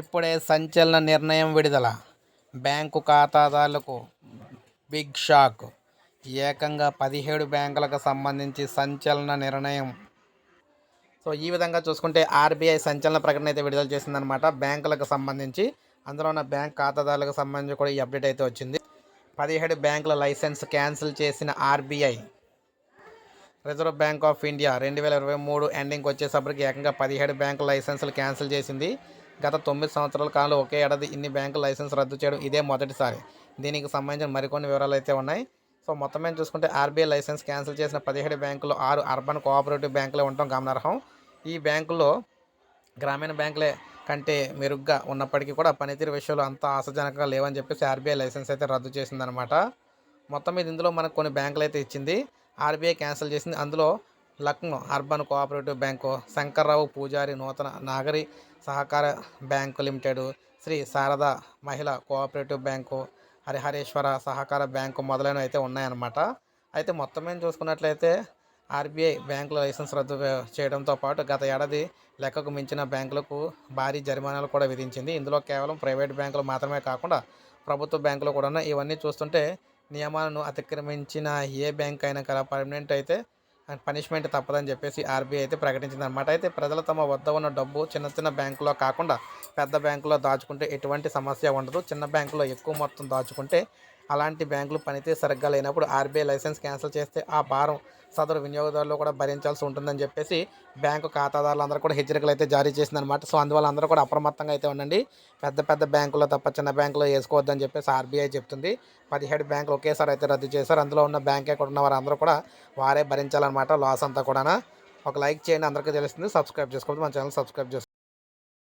ఇప్పుడే సంచలన నిర్ణయం విడుదల. బ్యాంకు ఖాతాదారులకు బిగ్ షాక్. ఏకంగా పదిహేడు బ్యాంకులకు సంబంధించి సంచలన నిర్ణయం. సో ఈ విధంగా చూసుకుంటే ఆర్బీఐ సంచలన ప్రకటన అయితే విడుదల చేసిందనమాట బ్యాంకులకు సంబంధించి. అందులో ఉన్న బ్యాంక్ ఖాతాదారులకు సంబంధించి కూడా ఈ అప్డేట్ అయితే వచ్చింది. పదిహేడు బ్యాంకుల లైసెన్స్ క్యాన్సిల్ చేసిన RBI reserve bank of India రెండు వేల ఇరవై మూడు ఎండింగ్ వచ్చేసప్పటికి ఏకంగా పదిహేడు బ్యాంకు లైసెన్సులు క్యాన్సిల్ చేసింది. గత తొమ్మిది సంవత్సరాల కాలంలో ఒకే ఏడాది ఇన్ని బ్యాంకు లైసెన్స్ రద్దు చేయడం ఇదే మొదటిసారి. దీనికి సంబంధించిన మరికొన్ని వివరాలు అయితే ఉన్నాయి. సో మొత్తం మీద చూసుకుంటే ఆర్బీఐ లైసెన్స్ క్యాన్సిల్ చేసిన పదిహేడు బ్యాంకులు ఆరు అర్బన్ కోఆపరేటివ్ బ్యాంకులు ఉండటం గమనార్హం. ఈ బ్యాంకుల్లో గ్రామీణ బ్యాంకులే కంటే మెరుగ్గా ఉన్నప్పటికీ కూడా పనితీరు విషయాలు అంత ఆశాజనకంగా లేవని చెప్పేసి ఆర్బీఐ లైసెన్స్ అయితే రద్దు చేసిందనమాట మొత్తం మీద ఇందులో మనకు కొన్ని బ్యాంకులు అయితే ఇచ్చింది. ఆర్బీఐ క్యాన్సిల్ చేసింది. అందులో Lucknow urban cooperative bank Shankarrao Pujari Nutan Nagari సహకార బ్యాంకు లిమిటెడ్ శ్రీ శారద మహిళా కోఆపరేటివ్ బ్యాంకు హరిహరేశ్వర సహకార బ్యాంకు మొదలైనవి అయితే ఉన్నాయన్నమాట. అయితే మొత్తం మీద చూసుకున్నట్లయితే ఆర్బీఐ బ్యాంకుల లైసెన్స్ రద్దు చేయడంతో పాటు గత ఏడాది లెక్కకు మించిన బ్యాంకులకు భారీ జరిమానాలు కూడా విధించింది. ఇందులో కేవలం ప్రైవేట్ బ్యాంకులు మాత్రమే కాకుండా ప్రభుత్వ బ్యాంకులు కూడా ఉన్నాయి ఇవన్నీ చూస్తుంటే నియమాలను అతిక్రమించిన ఏ బ్యాంక్ అయినా కదా పర్మనెంట్ అయితే పనిష్మెంట్ తప్పదని చెప్పేసి ఆర్బీఐ అయితే ప్రకటించింది అనమాట అయితే ప్రజలు తమ వద్ద ఉన్న డబ్బు చిన్న చిన్న బ్యాంకులో కాకుండా పెద్ద బ్యాంకులో దాచుకుంటే ఎటువంటి సమస్య ఉండదు. చిన్న బ్యాంకులో ఎక్కువ మొత్తం దాచుకుంటే అలాంటి బ్యాంకులు పనితీరు సరిగ్గా లేనప్పుడు ఆర్బీఐ లైసెన్స్ క్యాన్సిల్ చేస్తే ఆ భారం సదరు వినియోగదారులు కూడా భరించాల్సి ఉంటుందని చెప్పేసి బ్యాంకు ఖాతాదారులు అందరూ కూడా హెచ్చరికలు అయితే జారీ చేసిందనమాట సో అందువల్ల అందరూ కూడా అప్రమత్తంగా అయితే ఉండండి. పెద్ద పెద్ద బ్యాంకులో తప్ప చిన్న బ్యాంకులో వేసుకోవద్దని చెప్పేసి ఆర్బీఐ చెప్తుంది. పదిహేడు బ్యాంకులు ఒకేసారి అయితే రద్దు చేశారు. అందులో ఉన్న బ్యాంక్ అకౌంట్ ఉన్న వారందరూ కూడా వారే భరించాలన్నమాట లాస్ అంతా కూడా ఒక లైక్ చేయండి. అందరికీ తెలుస్తుంది. సబ్స్క్రైబ్ చేసుకోవద్దు మన ఛానల్ సబ్స్క్రైబ్ చేసుకోండి